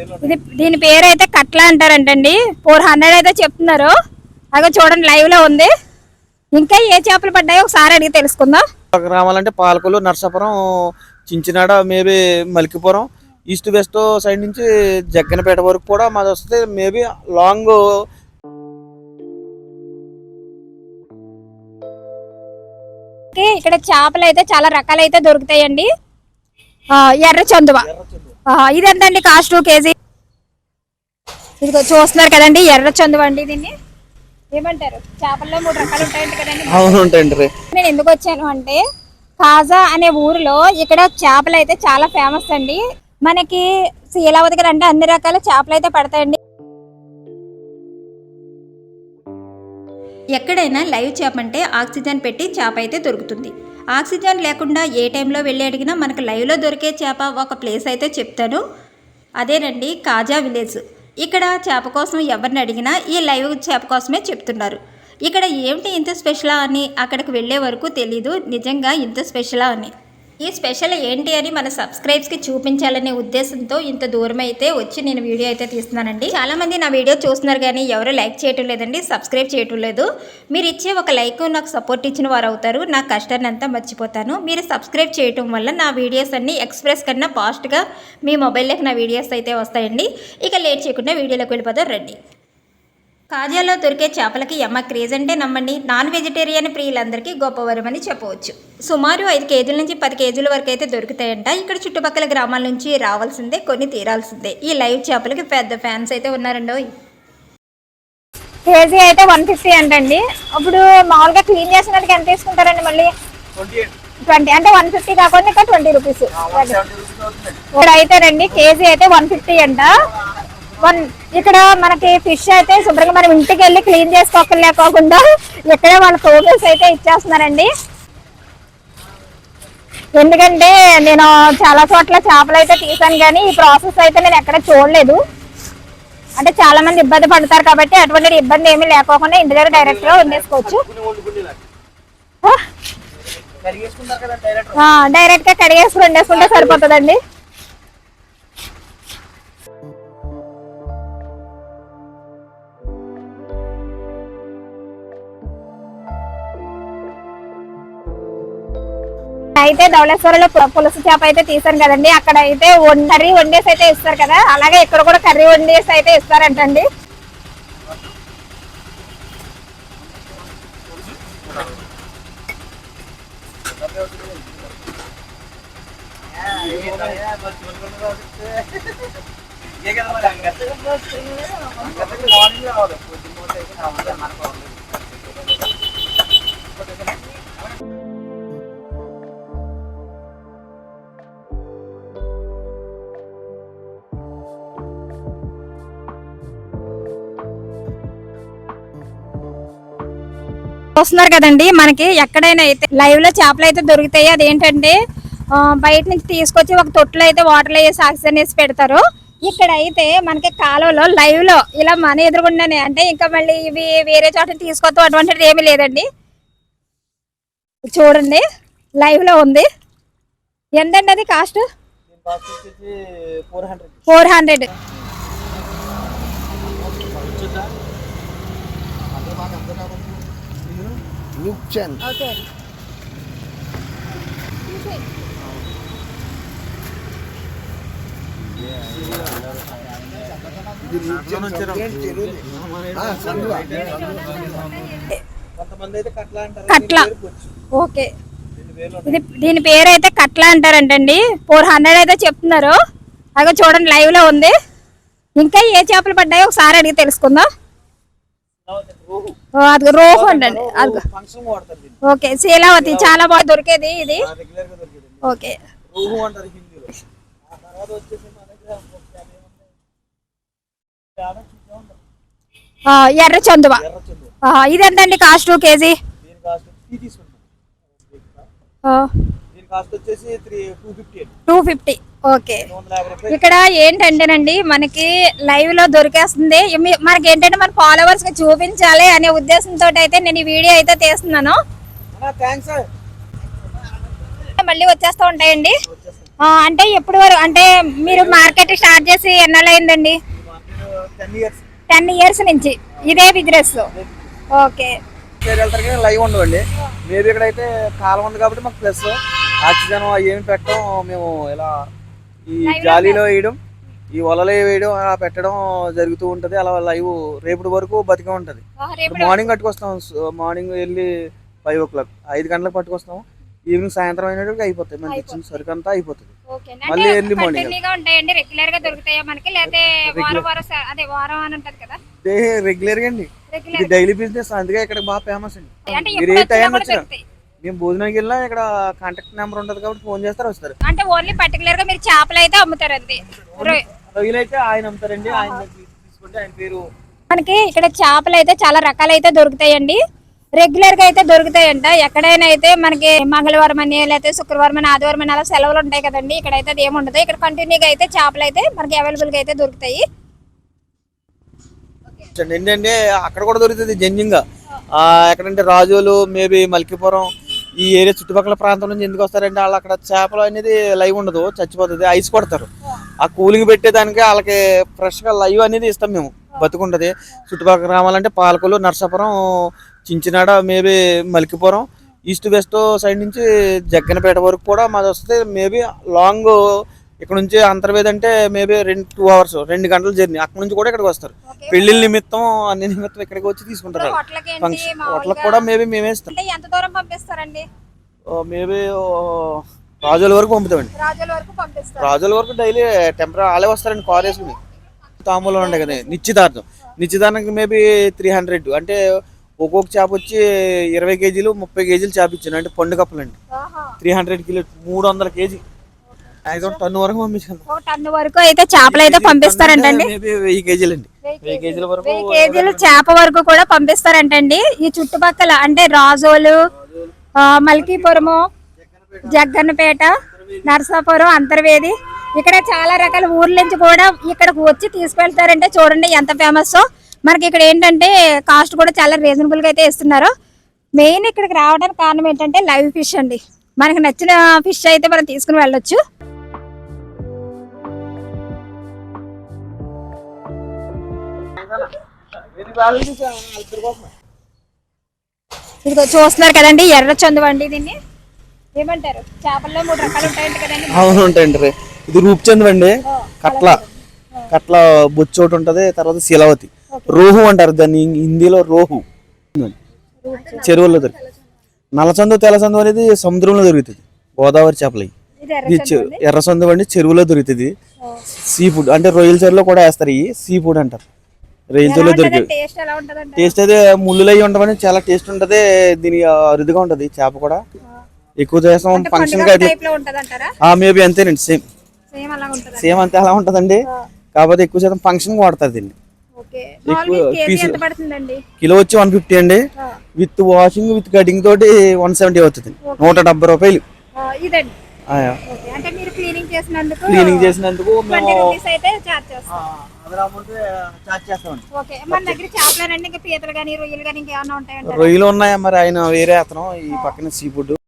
ఇది దీని పేరు అయితే కట్ల అంటారంటండి. ఫోర్ హండ్రెడ్ అయితే చెప్తున్నారు. అగో చూడండి లైవ్లో ఉంది. ఇంకా ఏ చేపలు పడ్డాయో ఒకసారి అడిగి తెలుసుకుందాం. గ్రామాలంటే Palakollu Narsapuram Chinchinada maybe Malikipuram. East west side నుంచి జగ్గనపేట వరకు కూడా మాది వస్తే మేబీ లాంగ్ ఇక్కడ చేపలు అయితే చాలా రకాలు అయితే దొరుకుతాయండి ఎర్ర చందువ. ఆ, ఇది ఎంతండి కాస్ట్? కేజీ? ఇదిగో చూస్తున్నారు కదండి ఎర్ర చందువ అండి దీన్ని. ఏమంటారు? చేపల్లో మూడు రకాలు ఉంటాయండి కదండి. అవును ఉంటాయండి రే. నేను ఎందుకు వచ్చాను అంటే కాజా అనే ఊరిలో ఇక్కడ చేపలు అయితే చాలా ఫేమస్ అండి. మనకి శీలావతి గారు అంటే అన్ని రకాల చేపలు అయితే పడతాయండి. ఎక్కడైనా లైవ్ చేప అంటే ఆక్సిజన్ పెట్టి చేప అయితే దొరుకుతుంది. ఆక్సిజన్ లేకుండా ఏ టైంలో వెళ్ళి అడిగినా మనకు లైవ్లో దొరికే చేప ఒక ప్లేస్ అయితే చెప్తాను. అదేనండి కాజా విలేజ్. ఇక్కడ చేప కోసం ఎవరిని అడిగినా ఈ లైవ్ చేప కోసమే చెప్తున్నారు. ఇక్కడ ఏమిటి ఇంత స్పెషలా అని అక్కడికి వెళ్ళే వరకు తెలీదు. నిజంగా ఇంత స్పెషలా అని. ఈ స్పెషల్ ఏంటి అని మన సబ్స్క్రైబ్స్కి చూపించాలనే ఉద్దేశంతో ఇంత దూరం అయితే వచ్చి నేను వీడియో అయితే తీస్తున్నానండి. చాలా మంది నా వీడియో చూస్తున్నారు కానీ ఎవరు లైక్ చేయటం లేదండి సబ్స్క్రైబ్ చేయటం లేదు. మీరు ఇచ్చే ఒక లైక్ నాకు సపోర్ట్ ఇచ్చిన వారు అవుతారు నా కష్టాన్ని అంతా మర్చిపోతాను. మీరు సబ్స్క్రైబ్ చేయటం వల్ల నా వీడియోస్ అన్ని ఎక్స్ప్రెస్ కన్నా ఫాస్ట్గా మీ మొబైల్లోకి నా వీడియోస్ అయితే వస్తాయండి. ఇక లేట్ చేయకుండా వీడియోలోకి వెళ్ళిపోతాం రండి. కాజాలో దొరికే చేపలకి ఎమ్మ క్రేజ్ అంటే నమ్మండి. నాన్ వెజిటేరియన్ ప్రియులందరికీ గొప్ప వరం అని చెప్పవచ్చు. సుమారు ఐదు కేజీల నుంచి పది కేజీల వరకు అయితే దొరుకుతాయంట. ఇక్కడ చుట్టుపక్కల గ్రామాల నుంచి రావాల్సిందే కొన్ని తీరాల్సిందే. ఈ లైవ్ చేపలకి పెద్ద ఫ్యాన్స్ అయితే ఉన్నారండి కేజీ అయితే వన్ ఫిఫ్టీ అంటండి. ఇప్పుడు మామూలుగా క్లీన్ చేసినందుకు ఎంత తీసుకుంటారండి మళ్ళీ? ట్వంటీ అంటే వన్ ఫిఫ్టీ కాకుండా ఇక్కడ ట్వంటీ రూపీస్. ఇక్కడ అయితే రండి కేజీ అయితే వన్ ఫిఫ్టీ అంట. వన్ ఇక్కడ మనకి ఫిష్ అయితే శుభ్రంగా మనం ఇంటికి వెళ్ళి క్లీన్ చేసుకోలేకోకుండా ఇక్కడే వాళ్ళ ఫోటోస్ అయితే ఇచ్చేస్తున్నారండి. ఎందుకంటే నేను చాలా చోట్ల చేపలు అయితే తీసాను కానీ ఈ ప్రాసెస్ అయితే నేను ఎక్కడ చూడలేదు. అంటే చాలా మంది ఇబ్బంది పడతారు కాబట్టి అటువంటి ఇబ్బంది ఏమీ లేకోకుండా ఇంటి దగ్గర డైరెక్ట్గా వండేసుకోవచ్చు. డైరెక్ట్గా. కడిగేసి వండేసుకుంటే సరిపోతుందండి. అయితే ధవళేశ్వరంలో పులుసు చేప అయితే తీసాను కదండి. అక్కడ అయితే కర్రీ వండేసి అయితే ఇస్తారు కదా. అలాగే ఇక్కడ కూడా కర్రీ వండేసి అయితే ఇస్తారంటండి. చూస్తున్నారు కదండి. మనకి ఎక్కడైనా అయితే లైవ్లో చేపలు అయితే దొరుకుతాయి. అదేంటంటే బయట నుంచి తీసుకొచ్చి ఒక తొట్టులో అయితే వాటర్ వేసి ఆక్సిజన్ వేసి పెడతారు. ఇక్కడ అయితే మనకి కాలువలో లైవ్లో ఇలా మన ఎదురుగుండానే అంటే ఇంకా మళ్ళీ ఇవి వేరే చోట తీసుకొస్తాం అటువంటిది ఏమీ లేదండి. చూడండి లైవ్లో ఉంది. ఎంతండి అది కాస్ట్ ఫోర్ హండ్రెడ్ కొంతమంది అయితే కట్ల అంటారు. కట్ల. ఓకే ఇది దీని పేరు అయితే కట్ల అంటారంటండి. ఫోర్ హండ్రెడ్ అయితే చెప్తున్నారు. అగో చూడండి లైవ్లో ఉంది. ఇంకా ఏ చేపలు పడ్డాయో ఒకసారి అడిగి తెలుసుకుందాం. అది రోహు దీన్ని. ఓకే శీలావతి చాలా బాగా దొరికేది ఇది. ఓకే. ఎర్ర చందువ. ఇది కాస్ట్ కేజీ? దీని cost fifty two fifty. Okay. ఇక్కడ ఏంటంటేనండి మనకి లైవ్లో దొరికేస్తుంది. మనకి ఏంటంటే మన ఫాలోవర్స్కి చూపించాలి అనే ఉద్దేశంతో అయితే నేను ఈ వీడియో అయితే తీస్తున్నాను. మళ్ళీ వచ్చేస్తూ ఉంటాయండి. అంటే ఎప్పుడు వరకు అంటే మీరు మార్కెట్ స్టార్ట్ చేసి ఎన్నాళ్ళు అయిందండి టెన్ ఇయర్స్ నుంచి. ఇదే బిజినెస్ ఓకే. లైవ్ ఉండవండి. మేబీ ఇక్కడైతే కాలం ఉంది కాబట్టి మాకు ప్లస్ ఆక్సిజన్ ఏమి పెట్టడం మేము ఇలా ఈ జాలీలో వేయడం ఈ వలలో వేయడం అలా పెట్టడం జరుగుతూ ఉంటది. అలా లైవ్ రేపటి వరకు బతికే ఉంటది. మార్నింగ్ కట్టుకొస్తాం. మార్నింగ్ వెళ్ళి ఫైవ్ ఓ క్లాక్ ఐదు గంటలకు పట్టుకొస్తాం. ఈవినింగ్ సాయంత్రం అయినట్టుగా అయిపోతాయి. మనకి ఇచ్చిన సరుకు అంతా అయిపోతుంది. మళ్ళీ. కంటిన్యూగా ఉంటాయండి. రెగ్యులర్గా దొరుకుతాయా మనకి? లేకపోతే వారం వారం స- అదే వారం అని ఉంటది కదా? రెగ్యులర్గా అండి. డైలీ బిజినెస్ అందుకే ఇక్కడ బాగా ఫేమస్ అండి. మీరు ఏ టైం వచ్చినా మేము భోజనానికి వెళ్ళినా ఇక్కడ కాంటాక్ట్ నెంబర్ ఉంటది కాబట్టి ఫోన్ చేస్తారు వస్తారు. అంటే ఓన్లీ పర్టికులర్గా మీరు చేపలు అయితే అమ్ముతారు అంతే. రొయ్య- రొయ్యలు అయితే ఆయన అమ్ముతారండి ఆయన తీసుకుంటే ఆయన పేరు. మనకి ఇక్కడ చేపలు అయితే చాలా రకాలు అయితే దొరుకుతాయండి. రెగ్యులర్గా అయితే దొరుకుతాయంట. ఎక్కడైనా అయితే మనకి మంగళవారం అని లేకపోతే శుక్రవారం అని ఆదివారం అని అలా సెలవులు ఉంటాయి కదండి. ఇక్కడ అయితే అది ఏమి ఉండదు. ఇక్కడ కంటిన్యూగా అయితే చేపలు అయితే మనకి అవైలబుల్గా అయితే దొరుకుతాయి. ఏంటంటే అక్కడ కూడా దొరుకుతుంది జెన్యున్గా. ఆ, ఎక్కడంటే రాజోలు మేబీ మల్కీపురం ఈ ఏరియా చుట్టుపక్కల ప్రాంతం నుంచి ఎందుకు వస్తారంటే వాళ్ళు అక్కడ చేపలు అనేది లైవ్ ఉండదు చచ్చిపోతుంది ఐస్ కొడతారు. ఆ కూలింగ్ పెట్టేదానికి వాళ్ళకి ఫ్రెష్గా లైవ్ అనేది ఇస్తాం మేము బతుకుంటుంది. చుట్టుపక్కల గ్రామాలంటే Palakollu Narsapuram Chinchinada maybe Malikipuram east west side నుంచి జగ్గనపేట వరకు కూడా మాది వస్తే మేబీ లాంగ్ ఇక్కడ నుంచి అంతర్వేది అంటే మేబీ రెండు టూ అవర్స్ రెండు గంటల జర్నీ అక్కడ నుంచి కూడా ఇక్కడికి వస్తారు. పెళ్ళిళ్ళ నిమిత్తం అన్ని నిమిత్తం ఇక్కడికి వచ్చి తీసుకుంటారు. ఫంక్షన్? హోటల్కి కూడా మేబీ మేమే ఇస్తాం. అంటే ఎంత దూరం పంపిస్తారండి? మేబీ రాజుల వరకు పంపుతామండి. రాజుల వరకు పంపిస్తారు. రాజుల వరకు డైలీ టెంపరీ వాళ్ళే వస్తారండి కార్ వేసుకుని తాంబూలం ఉంటాయి కదా నిశ్చితార్థం. నిశ్చితార్థంకి మేబీ త్రీ హండ్రెడ్ అంటే ఒక్కొక్క చేప వచ్చి ఇరవై కేజీలు ముప్పై కేజీలు చేప ఇచ్చాను అంటే పండు కప్పలండి. ఆహా. త్రీ హండ్రెడ్ కిలో మూడు వందల కేజీ. టన్ను వరకు పంపించాను ఒక టన్ను వరకు అయితే చేపలు అయితే పంపిస్తారంటండి. మేబీ వెయ్యి కేజీలు అండి. వెయ్యి కేజీల. వరకు వెయ్యి కేజీలు చేప వరకు కూడా పంపిస్తారంటండి. ఈ చుట్టుపక్కల అంటే రాజోలు ఆ, మల్కీపురము జగ్గన్నపేట నరసాపురం అంతర్వేది ఇక్కడ చాలా రకాల ఊర్ల నుంచి కూడా ఇక్కడికి వచ్చి తీసుకెళ్తారంటే చూడండి ఎంత ఫేమస్. మనకి ఇక్కడ ఏంటంటే కాస్ట్ కూడా చాలా రీజనబుల్గా అయితే ఇస్తున్నారు. మెయిన్ ఇక్కడికి రావడానికి కారణం ఏంటంటే లైవ్ ఫిష్ అండి. మనకి నచ్చిన ఫిష్ అయితే మనం తీసుకుని వెళ్ళొచ్చు. ఇదిగో చూస్తున్నారు కదండి ఎర్ర చందు అండి దీన్ని. ఏమంటారు? చేపల్లో మూడు రకాలు ఉంటాయంట కదండి అవును ఉంటాయండి రే. ఇది రూప్చంద్ అండి. కట్ల. కట్ల బొచ్చు ఒకటి ఉంటది తర్వాత శీలవతి. రోహు అంటారు దాన్ని హిందీలో రోహు. చెరువుల్లో దొరుకుతుంది నల్లచందు తెల్లచందు అనేది సముద్రంలో దొరుకుతుంది. గోదావరి చేపలు ఎర్ర ఇది చె- ఎర్ర సందు అండి చెరువులో దొరుకుతుంది. సీ ఫుడ్ అంటే రొయ్యల చెరువులో కూడా వేస్తారు ఇవి సీ ఫుడ్ అంటారు. చెరువులో దొరికేది టేస్ట్ ఎలా ఉంటదంట టేస్ట్ అయితే ముళ్ళులు అయ్యి ఉండవని చాలా టేస్ట్ ఉంటది. దీని అరుదుగా ఉంటది చేప కూడా. ఎక్కువ చేస్తాం ఫంక్షన్లో మేబీ అంతేనండి సేమ్ సేమ్ అలా ఉంటదా సేమ్ అంతే అలా ఉంటదండి. కాకపోతే ఎక్కువ శాతం ఫంక్షన్ వాడతారు దీన్ని. ఎక్కువ పడుతుందండి? కిలో వచ్చి వన్ ఫిఫ్టీ అండి. విత్ వాషింగ్ విత్ కటింగ్ తోటి వన్ సెవెంటీ అవుతుంది. నూట డెబ్బై రూపాయలు. క్లీనింగ్ చేసినందుకు మేము ఓకే మన దగ్గర చేపలేనండి ఇంకా పీతలు కానీ రొయ్యలు కానీ రొయ్యలు ఉన్నాయా మరి? ఆయన వేరే అతను ఈ పక్కన సీ ఫుడ్